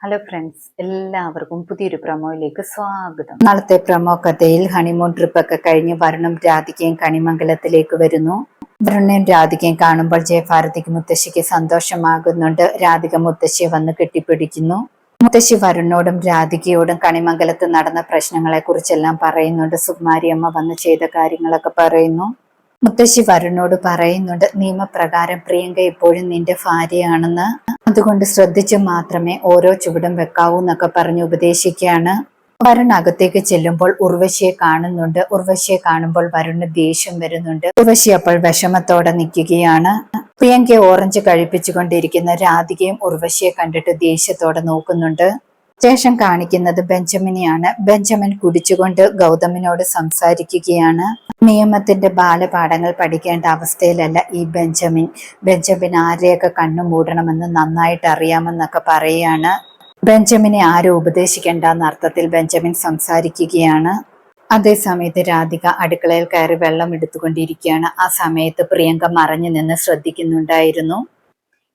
Hello friends എല്ലാവർക്കും പുതിയൊരു പ്രമോയിലേക്ക് സ്വാഗതം. നാളത്തെ പ്രമോ കഥയിൽ ഹണിമൂൺ ട്രിപ്പ് ഒക്കെ കഴിഞ്ഞ് വരുണും രാധികയും കണിമംഗലത്തിലേക്ക് വരുന്നു. വരുണയും രാധികയും കാണുമ്പോൾ ജയഭാരതിക്ക് മുത്തശ്ശിക്ക് സന്തോഷമാകുന്നുണ്ട്. രാധിക മുത്തശ്ശിയെ വന്ന് കെട്ടിപ്പിടിക്കുന്നു. മുത്തശ്ശി വരുണോടും രാധികയോടും കണിമംഗലത്ത് നടന്ന പ്രശ്നങ്ങളെ കുറിച്ചെല്ലാം പറയുന്നുണ്ട്. സുകുമാരി അമ്മ വന്ന് ചെയ്ത കാര്യങ്ങളൊക്കെ പറയുന്നു. മുത്തശ്ശി വരുണോട് പറയുന്നുണ്ട് നിയമപ്രകാരം പ്രിയങ്ക എപ്പോഴും നിന്റെ ഭാര്യയാണെന്ന്. അതുകൊണ്ട് ശ്രദ്ധിച്ച് മാത്രമേ ഓരോ ചുവടും വെക്കാവൂ എന്നൊക്കെ പറഞ്ഞ് ഉപദേശിക്കുകയാണ്. വരുൺ അകത്തേക്ക് ചെല്ലുമ്പോൾ ഉർവശിയെ കാണുന്നുണ്ട്. ഉർവശിയെ കാണുമ്പോൾ വരുണ് ദേഷ്യം വരുന്നുണ്ട്. ഉർവശി അപ്പോൾ വിഷമത്തോടെ നിൽക്കുകയാണ്. പ്രിയങ്കയെ ഓറഞ്ച് കഴിപ്പിച്ചുകൊണ്ടിരിക്കുന്ന രാധികയും ഉർവശിയെ കണ്ടിട്ട് ദേഷ്യത്തോടെ നോക്കുന്നുണ്ട്. ശേഷം കാണിക്കുന്നത് ബെഞ്ചമിനെയാണ്. ബെഞ്ചമിൻ കുടിച്ചുകൊണ്ട് ഗൗതമിനോട് സംസാരിക്കുകയാണ്. നിയമത്തിന്റെ ബാലപാഠങ്ങൾ പഠിക്കേണ്ട അവസ്ഥയിലല്ല ഈ ബെഞ്ചമിൻ. ബെഞ്ചമിൻ ആരെയൊക്കെ കണ്ണു മൂടണമെന്ന് നന്നായിട്ട് അറിയാമെന്നൊക്കെ പറയുകയാണ് ബെഞ്ചമിനെ ആരും ഉപദേശിക്കേണ്ട അർത്ഥത്തിൽ ബെഞ്ചമിൻ സംസാരിക്കുകയാണ്. അതേസമയത്ത് രാധിക അടുക്കളയിൽ കയറി വെള്ളം എടുത്തുകൊണ്ടിരിക്കുകയാണ്. ആ സമയത്ത് പ്രിയങ്ക മറഞ്ഞു നിന്ന് ശ്രദ്ധിക്കുന്നുണ്ടായിരുന്നു.